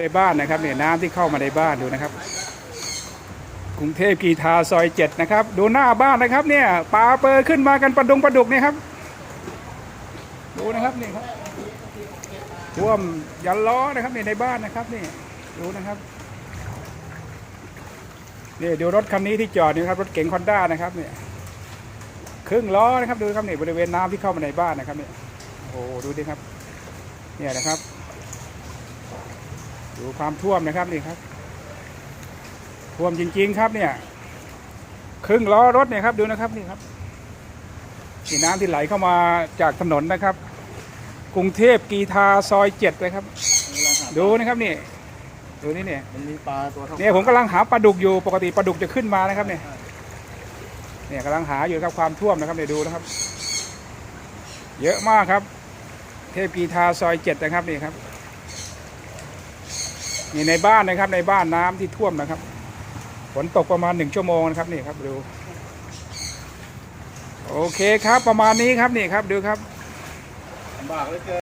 ในบ้านนะครับเนี่ยน้ำที่เข้ามาในบ้านดูนะครับ กรุงเทพกีทาซอยเจ็ดนะครับ ดูหน้าบ้านนะครับเนี่ยปลาเปอร์ขึ้นมากันประดงประดุกเนี่ยครับ ดูนะครับนี่ครับท่วมยันล้อนะครับเนี่ยในบ้านนะครับนี่ดูนะครับนี่ดูรถคันนี้ที่จอดนี่ครับรถเก๋งคอนด้านะครับเนี่ยครึ่งล้อนะครับดูครับนี่บริเวณน้ำที่เข้ามาในบ้านนะครับเนี่ยโอ้ดูดิครับ เนี่ยนะครับ ดูความท่วมนะครับนี่ครับ ท่วมจริง ๆ ครับเนี่ย ครึ่งล้อรถเนี่ยครับดูนะครับนี่ครับนี่น้ำที่ไหลเข้ามาจากถนนนะครับ กรุงเทพกีทาซอยเจ็ดเลยครับ ดูนะครับนี่ดูนี่เนี่ยมันมีปลาตัวเท่าเนี่ยผมกำลังหาปลาดุกอยู่ปกติปลาดุกจะขึ้นมานะครับเนี่ยเนี่ยกำลังหาอยู่ครับความท่วมนะครับเนี่ยดูนะครับ เยอะมากครับ เทพกีทาซอยเจ็ดนะครับนี่ครับ นี่ในบ้านนะครับ ในบ้านน้ำที่ท่วมนะครับ ฝนตกประมาณหนึ่งชั่วโมงนะครับนี่ครับดูโอเคครับประมาณนี้ครับนี่ครับดูครับลำบากเลยเกิน